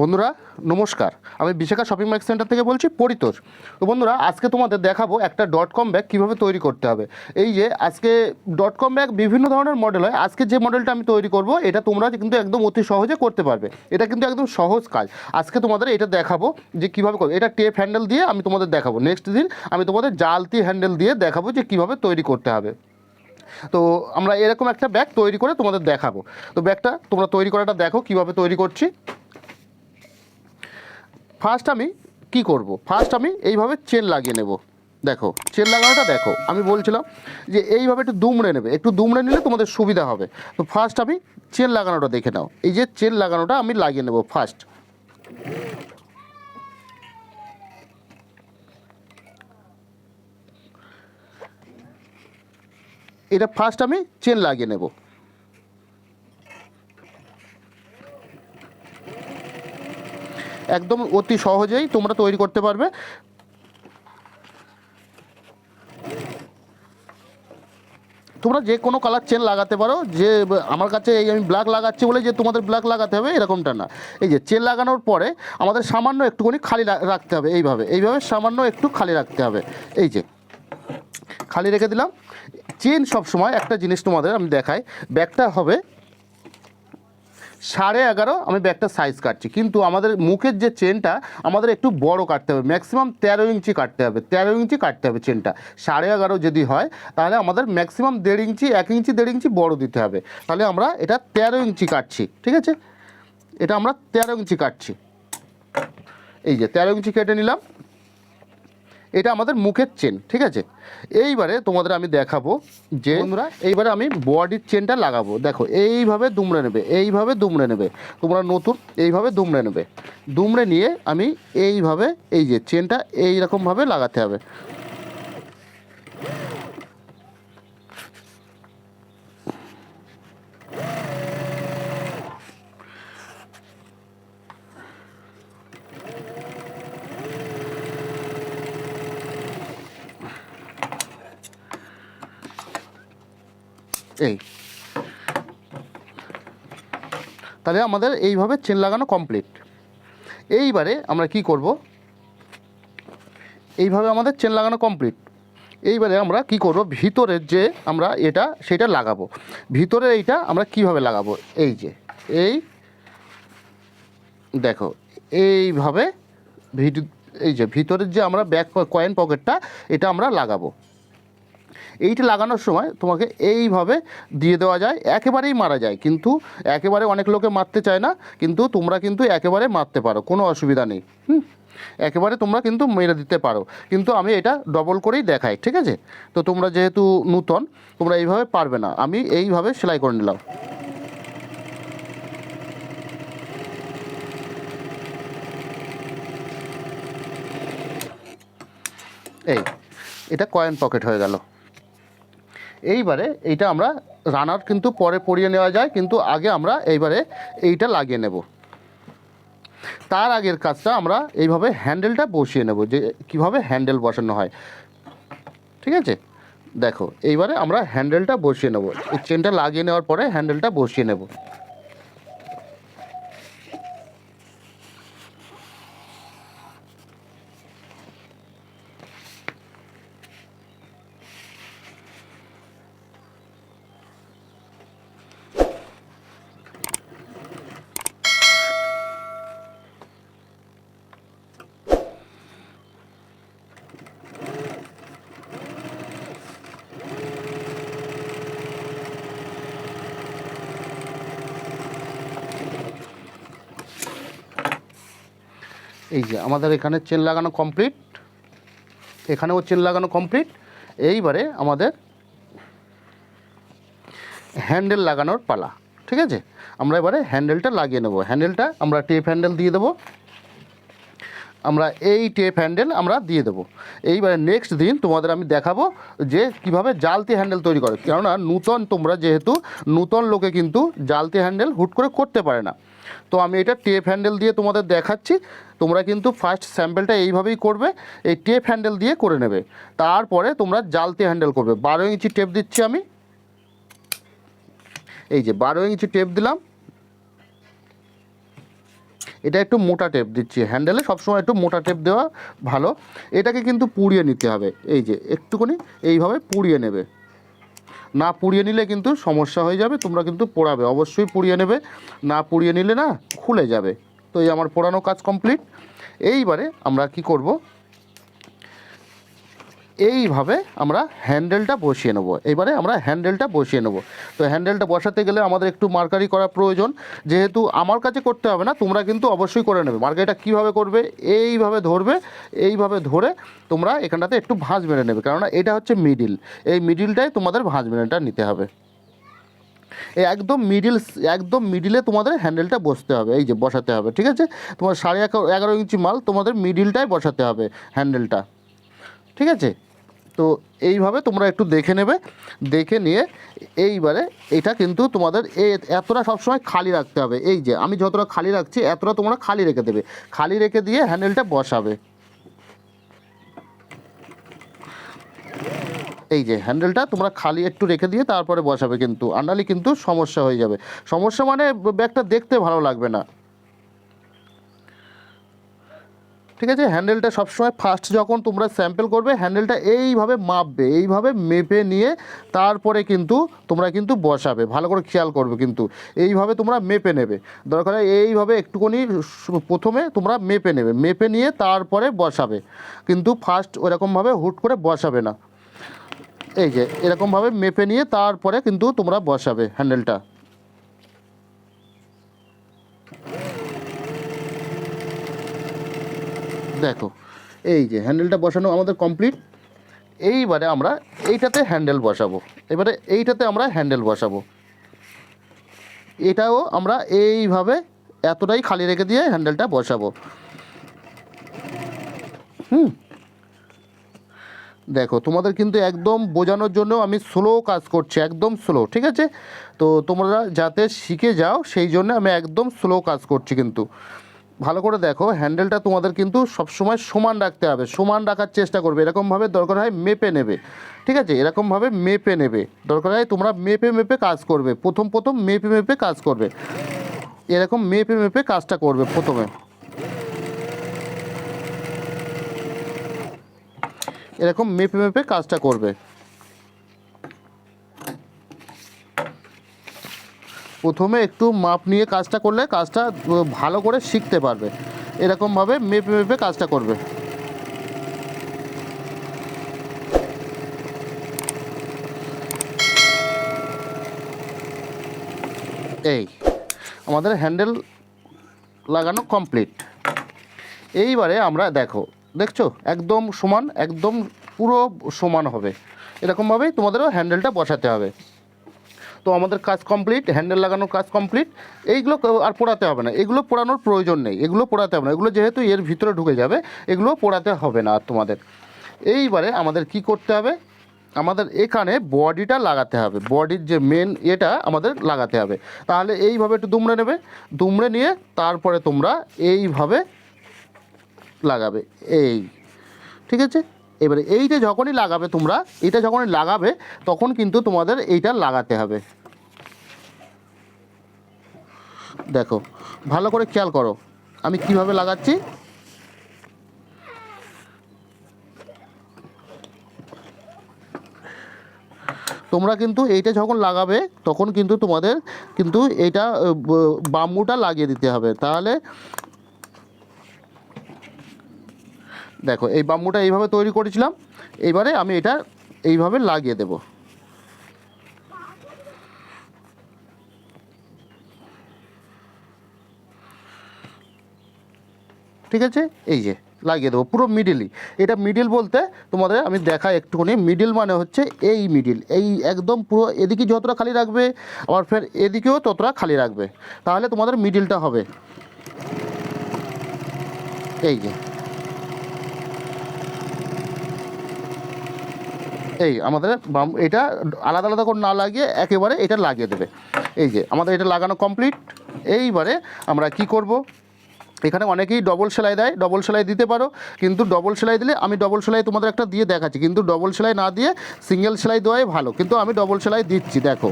বন্ধুরা, নমস্কার। আমি বিশাখা শপিং ম্যাক্স সেন্টার থেকে বলছি পরিতোষ। তো বন্ধুরা, আজকে তোমাদের দেখাবো একটা ডট কম ব্যাগ কীভাবে তৈরি করতে হবে। এই যে, আজকে ডট কম ব্যাগ বিভিন্ন ধরনের মডেল হয়। আজকে যে মডেলটা আমি তৈরি করব, এটা তোমরা কিন্তু একদম অতি সহজে করতে পারবে। এটা কিন্তু একদম সহজ কাজ। আজকে তোমাদের এটা দেখাবো যে কীভাবে করবে এটা টেপ হ্যান্ডেল দিয়ে আমি তোমাদের দেখাবো। নেক্সট দিন আমি তোমাদের জালতি হ্যান্ডেল দিয়ে দেখাবো যে কীভাবে তৈরি করতে হবে। তো আমরা এরকম একটা ব্যাগ তৈরি করে তোমাদের দেখাবো। তো ব্যাগটা তোমরা তৈরি করাটা দেখো কীভাবে তৈরি করছি। ফার্স্ট আমি কি করব? ফার্স্ট আমি এইভাবে চেন লাগিয়ে নেব। দেখো চেন লাগানোটা দেখো, আমি বলছিলাম যে এইভাবে একটু দুমড়ে নেবে। একটু দুমড়ে নিলে তোমাদের সুবিধা হবে। তো ফার্স্ট আমি চেন লাগানোটা দেখে নাও। এই যে চেন লাগানোটা আমি লাগিয়ে নেব ফার্স্ট এটা ফার্স্ট আমি চেন লাগিয়ে নেব। একদম অতি সহজেই তোমরা তৈরি করতে পারবে। তোমরা যে কোনো কালার চেন লাগাতে পারো। যে, আমার কাছে এই আমি ব্ল্যাক লাগাচ্ছি বলে যে তোমাদের ব্ল্যাক লাগাতে হবে, এরকমটা না। এই যে চেন লাগানোর পরে আমাদের সামান্য একটুখানি খালি রাখতে হবে এইভাবে। এইভাবে সামান্য একটু খালি রাখতে হবে। এই যে, খালি রেখে দিলাম। চেন সবসময় একটা জিনিস তোমাদের আমি দেখাই। ব্যাগটা হবে সাড়ে এগারো আমি ব্যাগটা সাইজ কাটছি। কিন্তু আমাদের মুখের যে চেনটা আমাদের একটু বড় কাটতে হবে। ম্যাক্সিমাম তেরো ইঞ্চি কাটতে হবে। তেরো ইঞ্চি কাটতে হবে চেনটা সাড়ে এগারো যদি হয়, তাহলে আমাদের ম্যাক্সিমাম দেড় ইঞ্চি, এক ইঞ্চি, দেড় ইঞ্চি বড় দিতে হবে। তাহলে আমরা এটা তেরো ইঞ্চি কাটছি, ঠিক আছে? এটা আমরা তেরো ইঞ্চি কাটছি। এই যে তেরো ইঞ্চি কেটে নিলাম। এটা আমাদের মুখের চেন ঠিক আছে? এইবারে তোমাদের আমি দেখাবো যে বন্ধুরা? এইবারে আমি বডির চেনটা লাগাবো। দেখো এইভাবে দুমড়ে নেবে এইভাবে দুমড়ে নেবে। তোমরা নতুন এইভাবে দুমড়ে নেবে। দুমড়ে নিয়ে আমি এইভাবে এই যে চেনটা এইরকমভাবে লাগাতে হবে। তাহলে আমাদের এইভাবে চেন লাগানো কমপ্লিট এইবারে আমরা কি করব? এইভাবে আমাদের চেন লাগানো কমপ্লিট এইবারে আমরা কি করব? ভিতরের যে আমরা এটা, সেটা লাগাবো। ভিতরের এইটা আমরা কীভাবে লাগাবো? এই যে, এই দেখো, এইভাবে এই যে ভিতরের যে আমরা ব্যাক কয়েন পকেটটা এটা আমরা লাগাবো। এইটা লাগানোর সময় তোমাকে এইভাবে দিয়ে দেওয়া যায়, একেবারেই মারা যায়। কিন্তু একেবারে অনেক লোকে মারতে চায় না, কিন্তু তোমরা কিন্তু একেবারে মারতে পারো, কোনো অসুবিধা নেই। হুম? একেবারে তোমরা কিন্তু মেরে দিতে পারো। কিন্তু আমি এটা ডবল করেই দেখাই, ঠিক আছে? তো তোমরা যেহেতু নূতন, তোমরা এইভাবে পারবে না। আমি এইভাবে সেলাই করে নিলাম। এই, এটা কয়েন পকেট হয়ে গেল। এইবারে এইটা আমরা রানার কিন্তু পরে পরিয়ে নেওয়া যায়, কিন্তু আগে আমরা এইবারে এইটা লাগিয়ে নেব। তার আগের কাজটা আমরা এইভাবে হ্যান্ডেলটা বসিয়ে নেব, যে কীভাবে হ্যান্ডেল বসানো হয়। ঠিক আছে? দেখো, এইবারে আমরা হ্যান্ডেলটা বসিয়ে নেব। এই চেনটা লাগিয়ে নেওয়ার পরে হ্যান্ডেলটা বসিয়ে নেব। এই যে আমাদের এখানে চেন লাগানো কমপ্লিট এখানেও চেন লাগানো কমপ্লিট এইবারে আমাদের হ্যান্ডেল লাগানোর পালা, ঠিক আছে? আমরা এবারে হ্যান্ডেলটা লাগিয়ে নেব। হ্যান্ডেলটা আমরা টেপ হ্যান্ডেল দিয়ে দেবো। আমরা এই টেপ হ্যান্ডেল আমরা দিয়ে দেবো। এইবারে নেক্সট দিন তোমাদের আমি দেখাবো যে কীভাবে জালতি হ্যান্ডেল তৈরি করে। কেননা নূতন তোমরা যেহেতু, নূতন লোকে কিন্তু জালতি হ্যান্ডেল হুট করে করতে পারে না। তো আমি এটা টেপ হ্যান্ডেল দিয়ে তোমাদের দেখাচ্ছি। তোমরা কিন্তু ফার্স্ট স্যাম্পেলটা এইভাবেই করবে, এই টেপ হ্যান্ডেল দিয়ে করে নেবে। তারপরে তোমরা জালতি হ্যান্ডেল করবে। বারো ইঞ্চি টেপ দিচ্ছি আমি। এই যে বারো ইঞ্চি টেপ দিলাম। এটা একটু মোটা টেপ দিচ্ছি হ্যান্ডেলে। সবসময় একটু মোটা টেপ দেওয়া ভালো। এটাকে কিন্তু পুড়িয়ে নিতে হবে। এই যে একটুখানি এইভাবে পুড়িয়ে নেবে। না পুড়িয়ে নিলে কিন্তু সমস্যা হয়ে যাবে, তোমরা কিন্তু পোড়াবে। অবশ্যই পুড়িয়ে নেবে, না পুড়িয়ে নিলে না খুলে যাবে। তো এই আমার পোড়ানো কাজ কমপ্লিট এইবারে আমরা কি করব? এইভাবে আমরা হ্যান্ডেলটা বসিয়ে নেব। এবারে আমরা হ্যান্ডেলটা বসিয়ে নেব। তো হ্যান্ডেলটা বসাতে গেলে আমাদের একটু মার্কারি করা প্রয়োজন। যেহেতু আমার কাছে করতে হবে না, তোমরা কিন্তু অবশ্যই করে নেবে। মার্কারিটা কীভাবে করবে, এইভাবে ধরবে, এইভাবে ধরে তোমরা এখানটাতে একটু ভাঁজ মেরে নেবে। কেননা এটা হচ্ছে মিডিল এই মিডিলটাই তোমাদের ভাঁজ মেরেটা নিতে হবে। এই একদম মিডিল একদম মিডিলে তোমাদের হ্যান্ডেলটা বসতে হবে। এই যে বসাতে হবে, ঠিক আছে? তোমার সাড়ে এগারো ইঞ্চি মাল তোমাদের মিডিলটাই বসাতে হবে হ্যান্ডেলটা। ঠিক আছে? তো এইভাবে তোমরা একটু দেখে নেবে, দেখে নিয়ে এইবারে এটা কিন্তু তোমাদের এতটা সবসময় খালি রাখতে হবে। এই যে, আমি যতটা খালি রাখছি, এতটা তোমরা খালি রেখে দেবে। খালি রেখে দিয়ে হ্যান্ডেলটা বসাবে। এই যে হ্যান্ডেলটা তোমরা খালি একটু রেখে দিয়ে তারপরে বসাবে কিন্তু। আন্ডালি কিন্তু সমস্যা হয়ে যাবে। সমস্যা মানে ব্যাগটা দেখতে ভালো লাগবে না। ঠিক আছে? হ্যান্ডেলটা সবসময় ফার্স্ট যখন তোমরা স্যাম্পেল করবে হ্যান্ডেলটা এইভাবে মাপবে, এইভাবে মেপে নিয়ে তারপরে কিন্তু তোমরা কিন্তু বসাবে। ভালো করে খেয়াল করবে কিন্তু। এইভাবে তোমরা মেপে নেবে। দরকার এইভাবে একটুখানি প্রথমে তোমরা মেপে নেবে। মেপে নিয়ে তারপরে বসাবে। কিন্তু ফার্স্ট ওরকমভাবে হুট করে বসাবে না। এই যে, এরকমভাবে মেপে নিয়ে তারপরে কিন্তু তোমরা বসাবে হ্যান্ডেলটা দেখো, এই যে হ্যান্ডেলটা বসানো আমাদের কমপ্লিট এইবারে আমরা এইটাতে হ্যান্ডেল বসাবো। এবারে এইটাতে আমরা হ্যান্ডেল বসাবো। এটাও আমরা এইভাবে এতটাই খালি রেখে দিয়ে হ্যান্ডেলটা বসাবো। হুম। দেখো, তোমাদের কিন্তু একদম বোঝানোর জন্য আমি স্লো কাজ করছি, একদম স্লো ঠিক আছে? তো তোমরা যাতে শিখে যাও, সেই জন্য আমি একদম স্লো কাজ করছি কিন্তু। ভালো করে দেখো হ্যান্ডেলটা তোমাদের কিন্তু সবসময় সমান রাখতে হবে, সমান রাখার চেষ্টা করবে। এরকমভাবে দরকার হয় মেপে নেবে, ঠিক আছে? এরকমভাবে মেপে নেবে। দরকার হয় তোমরা মেপে মেপে কাজ করবে, প্রথম প্রথম মেপে মেপে কাজ করবে। এরকম মেপে মেপে কাজটা করবে প্রথমে। এরকম মেপে মেপে কাজটা করবে। প্রথমে একটু মাপ নিয়ে কাজটা করলে কাজটা ভালো করে শিখতে পারবে। এরকমভাবে মেপে মেপে কাজটা করবে। এই, আমাদের হ্যান্ডেল লাগানো কমপ্লিট। এইবারে আমরা দেখো, দেখছ? একদম সমান, একদম পুরো সমান হবে। এরকমভাবেই তোমাদেরও হ্যান্ডেলটা বসাতে হবে। তো আমাদের কাজ কমপ্লিট হ্যান্ডেল লাগানোর কাজ কমপ্লিট এইগুলো আর পোড়াতে হবে না। এগুলো পোড়ানোর প্রয়োজন নেই, এগুলো পোড়াতে হবে না। এগুলো যেহেতু এর ভিতরে ঢুকে যাবে, এগুলো পোড়াতে হবে না আর তোমাদের। এইবারে আমাদের কি করতে হবে? আমাদের এখানে বডিটা লাগাতে হবে। বডির যে মেন এটা আমাদের লাগাতে হবে। তাহলে এইভাবে একটু দুমড়ে নেবে, দুমড়ে নিয়ে তারপরে তোমরা এইভাবে লাগাবে। এই, ঠিক আছে? এবারে এইটা যখনই লাগাবে তোমরা এটা যখনই লাগাবে, তখন কিন্তু তোমাদের এইটা লাগাতে হবে। দেখো, ভালো করে খেয়াল করো, আমি কীভাবে লাগাচ্ছি? তোমরা কিন্তু এইটা যখন লাগাবে, তখন কিন্তু তোমাদের কিন্তু এইটা বাম্বুটা লাগিয়ে দিতে হবে। তাহলে দেখো, এই বাম্বুটা এইভাবে তৈরি করেছিলাম। এইবারে আমি এটা এইভাবে লাগিয়ে দেব। ঠিক আছে? এই যে, লাগিয়ে দেবো পুরো মিডিলই এটা মিডিল বলতে তোমাদের আমি দেখাই একটুখানি। মিডিল মানে হচ্ছে এই মিডিল এই একদম পুরো এদিকে যতটা খালি রাখবে, আবার ফের এদিকেও ততটা খালি রাখবে। তাহলে তোমাদের মিডিলটা হবে। এই যে। এই আমাদের বাম এটা আলাদা আলাদা করে না লাগিয়ে একেবারে এটা লাগিয়ে দেবে। এই যে আমাদের এটা লাগানো কমপ্লিট এইবারে আমরা কি করব? এখানে অনেকেই ডবল সেলাই দেয় ডবল সেলাই দিতে পারো, কিন্তু ডবল সেলাই দিলে আমি ডবল সেলাই তোমাদের একটা দিয়ে দেখাচ্ছি, কিন্তু ডবল সেলাই না দিয়ে সিঙ্গেল সেলাই দেওয়াই ভালো, কিন্তু আমি ডবল সেলাই দিচ্ছি, দেখো।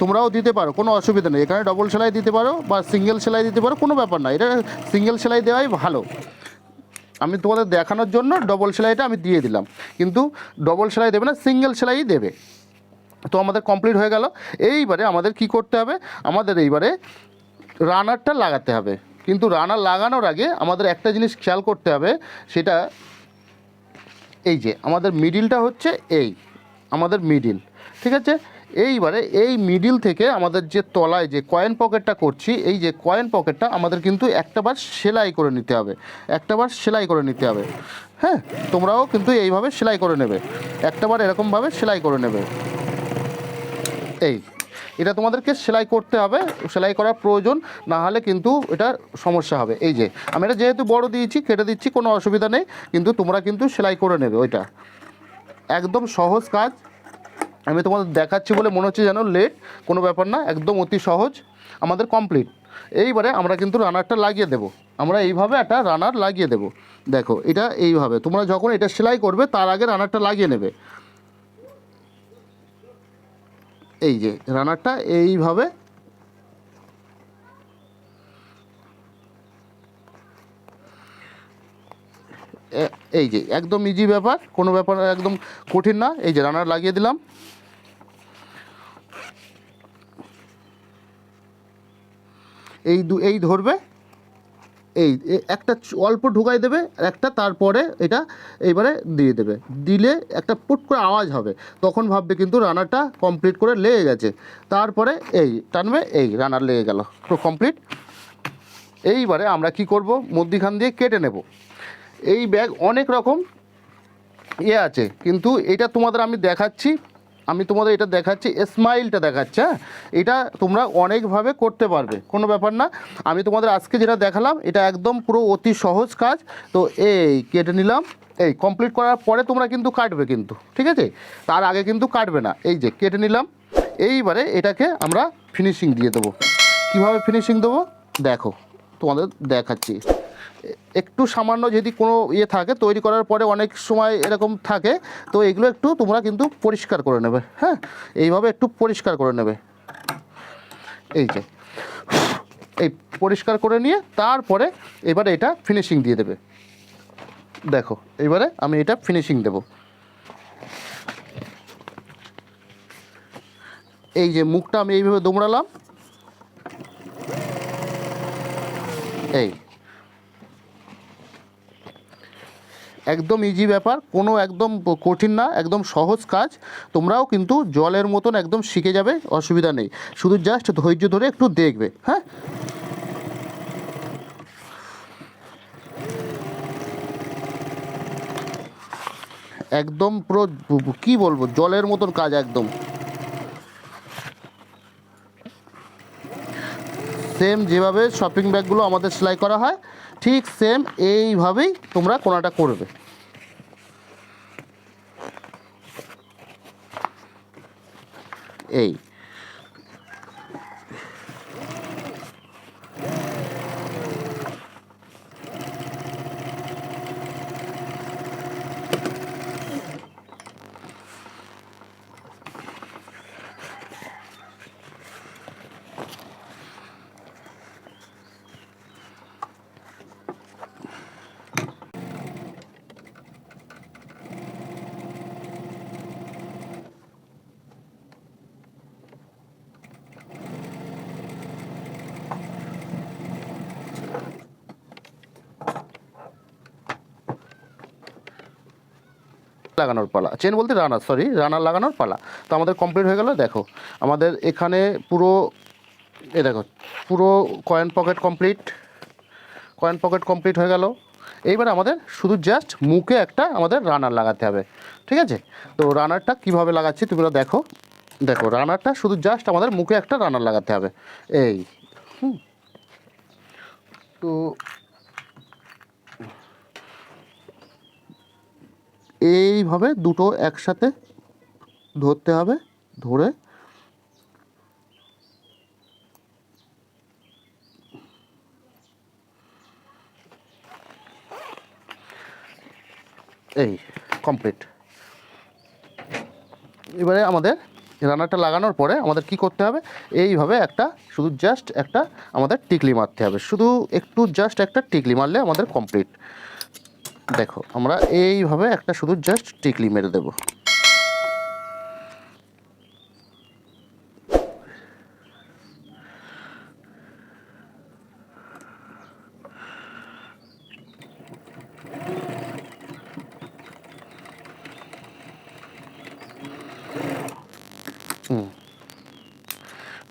তোমরাও দিতে পারো, কোনো অসুবিধা নেই, এখানে ডবল সেলাই দিতে পারো বা সিঙ্গেল সেলাই দিতে পারো, কোনো ব্যাপার না, এটা সিঙ্গেল সেলাই দেওয়াই ভালো। আমি তোমাদের দেখানোর জন্য ডবল সেলাইটা আমি দিয়ে দিলাম। কিন্তু ডবল সেলাই দেবে না সিঙ্গেল সেলাই দেবে। তো আমাদের কমপ্লিট হয়ে গেল। এইবারে আমাদের কি করতে হবে? আমাদের এইবারে রানারটা লাগাতে হবে। কিন্তু রানার লাগানোর আগে আমাদের একটা জিনিস খেয়াল করতে হবে, সেটা এই যে, আমাদের মিডিলটা হচ্ছে এই, আমাদের মিডিল ঠিক আছে? এইবারে এই মিডিল থেকে আমাদের যে তলায় যে কয়েন পকেটটা করছি, এই যে কয়েন পকেটটা আমাদের কিন্তু একটাবার সেলাই করে নিতে হবে। একটাবার সেলাই করে নিতে হবে। হ্যাঁ তোমরাও কিন্তু এইভাবে সেলাই করে নেবে। একটাবার এরকমভাবে সেলাই করে নেবে। এই, এটা তোমাদেরকে সেলাই করতে হবে। সেলাই করার প্রয়োজন, না হলে কিন্তু এটা সমস্যা হবে। এই যে, আমি এটা যেহেতু বড় দিয়েছি, কেটে দিচ্ছি, কোনো অসুবিধা নেই, কিন্তু তোমরা কিন্তু সেলাই করে নেবে ওইটা। একদম সহজ কাজ। আমি তোমাদের দেখাচ্ছি বলে মনে হচ্ছে যেন লেট কোনো ব্যাপার না, একদম অতি সহজ, আমাদের কমপ্লিট এইবারে আমরা কিন্তু রানারটা লাগিয়ে দেব। আমরা এইভাবে একটা রানার লাগিয়ে দেব। দেখো, এটা এইভাবে, তোমরা যখন এটা সেলাই করবে, তার আগে রানারটা লাগিয়ে নেবে। এই যে রানারটা এইভাবে। এই যে, একদম ইজি ব্যাপার, কোনো ব্যাপার, একদম কঠিন না। এই যে রানার লাগিয়ে দিলাম। এই দু, এই ধরবে, এই একটা অল্প ঢুকাই দেবে, আর একটা তারপরে এটা এইবারে দিয়ে দেবে। দিলে একটা পুট করে আওয়াজ হবে। তখন ভাববে কিন্তু রানারটা কমপ্লিট করে লেগে গেছে। তারপরে এই, টানবে, এই রানার লেগে গেল তো কমপ্লিট এইবারে আমরা কি করব? মধ্যিখান দিয়ে কেটে নেব। এই ব্যাগ অনেক রকম ইয়ে আছে, কিন্তু এটা তোমাদের আমি দেখাচ্ছি। আমি তোমাদের এটা দেখাচ্ছি স্মাইলটা দেখাচ্ছি হ্যাঁ? এটা তোমরা অনেকভাবে করতে পারবে, কোনো ব্যাপার না। আমি তোমাদের আজকে যেটা দেখালাম, এটা একদম পুরো অতি সহজ কাজ। তো এই কেটে নিলাম, এই কমপ্লিট করার পরে তোমরা কিন্তু কাটবে কিন্তু, ঠিক আছে? তার আগে কিন্তু কাটবে না, এই যে কেটে নিলাম। এইবারে এটাকে আমরা ফিনিশিং দিয়ে দেবো। কীভাবে ফিনিশিং দেবো? দেখো, তোমাদের দেখাচ্ছি। একটু সামান্য যদি কোনো ইয়ে থাকে, তৈরি করার পরে অনেক সময় এরকম থাকে, তো এগুলো একটু তোমরা কিন্তু পরিষ্কার করে নেবে হ্যাঁ? এইভাবে একটু পরিষ্কার করে নেবে। এই যে, এই পরিষ্কার করে নিয়ে তারপরে এবারে এটা ফিনিশিং দিয়ে দেবে। দেখো, এবারে আমি এটা ফিনিশিং দেব। এই যে মুখটা আমি এইভাবে দোমড়ালাম। এই। একদম ইজি ব্যাপার, কোনো একদম কঠিন না, একদম সহজ কাজ, তোমরাও কিন্তু জলের মতন একদম শিখে যাবে, অসুবিধা নেই। শুধু জাস্ট ধৈর্য ধরে একটু দেখবে হ্যাঁ? একদম পুরো, কি বলব, জলের মতন কাজ একদম। সেম যেভাবে শপিং ব্যাগগুলো আমাদের সেলাই করা হয়, ঠিক সেম এইভাবেই তোমরা কোনাটা করবে। এই। লাগানোর পালা। চেন বলতে রানার সরি রানার লাগানোর পালা। তো আমাদের কমপ্লিট হয়ে গেল, দেখো। আমাদের এখানে পুরো, এ দেখো, পুরো coin pocket complete coin pocket complete হয়ে গেল। এইবার আমাদের শুধু জাস্ট মুখে একটা আমাদের রানার লাগাতে হবে। ঠিক আছে? তো রানারটা কীভাবে লাগাচ্ছি তোমরা দেখো। দেখো, রানারটা শুধু জাস্ট আমাদের মুখে একটা রানার লাগাতে হবে। এই, হুম। তো এইভাবে দুটো একসাথে ধরতে হবে, ধরে। এই কমপ্লিট এবারে আমাদের রানারটা লাগানোর পরে আমাদের কি করতে হবে? এইভাবে একটা, শুধু জাস্ট একটা আমাদের টিকলি মারতে হবে। শুধু একটু জাস্ট একটা টিকলি মারলে আমাদের কমপ্লিট দেখো, আমরা এইভাবে একটা শুধু জাস্ট টিকলি মেরে দেবো।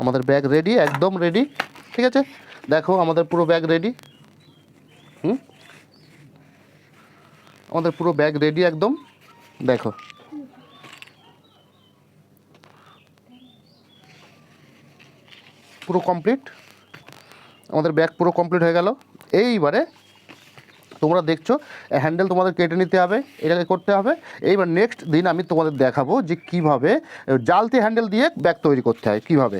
আমাদের ব্যাগ রেডি একদম রেডি ঠিক আছে? দেখো, আমাদের পুরো ব্যাগ রেডি হুম? আমাদের পুরো ব্যাগ রেডি একদম। দেখো। পুরো কমপ্লিট আমাদের ব্যাগ পুরো কমপ্লিট হয়ে গেল। এইবারে তোমরা দেখছ হ্যান্ডেল তোমাদের কেটে নিতে হবে, এটাকে করতে হবে। এইবার নেক্সট দিন আমি তোমাদের দেখাবো যে কীভাবে, জালতি হ্যান্ডেল দিয়ে ব্যাগ তৈরি করতে হয়, কীভাবে।